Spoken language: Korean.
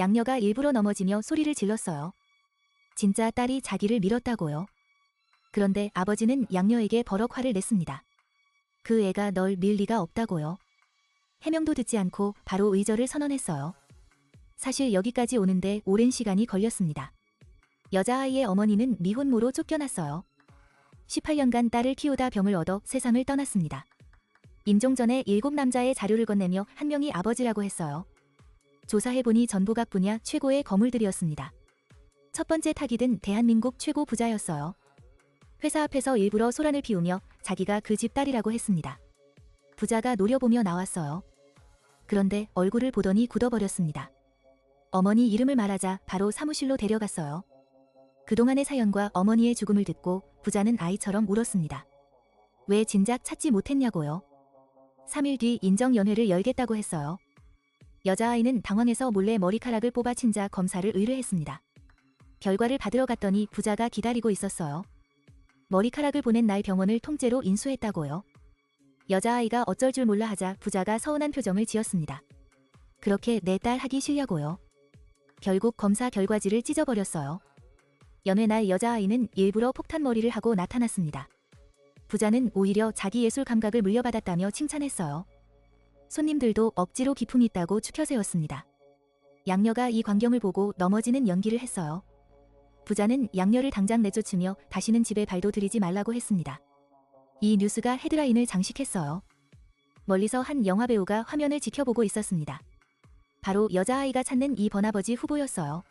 양녀가 일부러 넘어지며 소리를 질렀어요. 진짜 딸이 자기를 밀었다고요. 그런데 아버지는 양녀에게 버럭 화를 냈습니다. 그 애가 널 밀 리가 없다고요. 해명도 듣지 않고 바로 의절을 선언했어요. 사실 여기까지 오는데 오랜 시간이 걸렸습니다. 여자아이의 어머니는 미혼모로 쫓겨났어요. 18년간 딸을 키우다 병을 얻어 세상을 떠났습니다. 임종 전에 일곱 남자의 자료를 건네며 한 명이 아버지라고 했어요. 조사해보니 전보각 분야 최고의 거물들이었습니다. 첫 번째 타깃은 대한민국 최고 부자였어요. 회사 앞에서 일부러 소란을 피우며 자기가 그 집 딸이라고 했습니다. 부자가 노려보며 나왔어요. 그런데 얼굴을 보더니 굳어버렸습니다. 어머니 이름을 말하자 바로 사무실로 데려갔어요. 그동안의 사연과 어머니의 죽음을 듣고 부자는 아이처럼 울었습니다. 왜 진작 찾지 못했냐고요. 3일 뒤 인정연회를 열겠다고 했어요. 여자아이는 당황해서 몰래 머리카락을 뽑아 친자 검사를 의뢰했습니다. 결과를 받으러 갔더니 부자가 기다리고 있었어요. 머리카락을 보낸 날 병원을 통째로 인수했다고요. 여자아이가 어쩔 줄 몰라 하자 부자가 서운한 표정을 지었습니다. 그렇게 내 딸 하기 싫냐고요. 결국 검사 결과지를 찢어버렸어요. 연회 날 여자아이는 일부러 폭탄머리를 하고 나타났습니다. 부자는 오히려 자기 예술 감각을 물려받았다며 칭찬했어요. 손님들도 억지로 기품이 있다고 추켜세웠습니다. 양녀가 이 광경을 보고 넘어지는 연기를 했어요. 부자는 양녀를 당장 내쫓으며 다시는 집에 발도 들이지 말라고 했습니다. 이 뉴스가 헤드라인을 장식했어요. 멀리서 한 영화배우가 화면을 지켜보고 있었습니다. 바로 여자아이가 찾는 이 번아버지 후보였어요.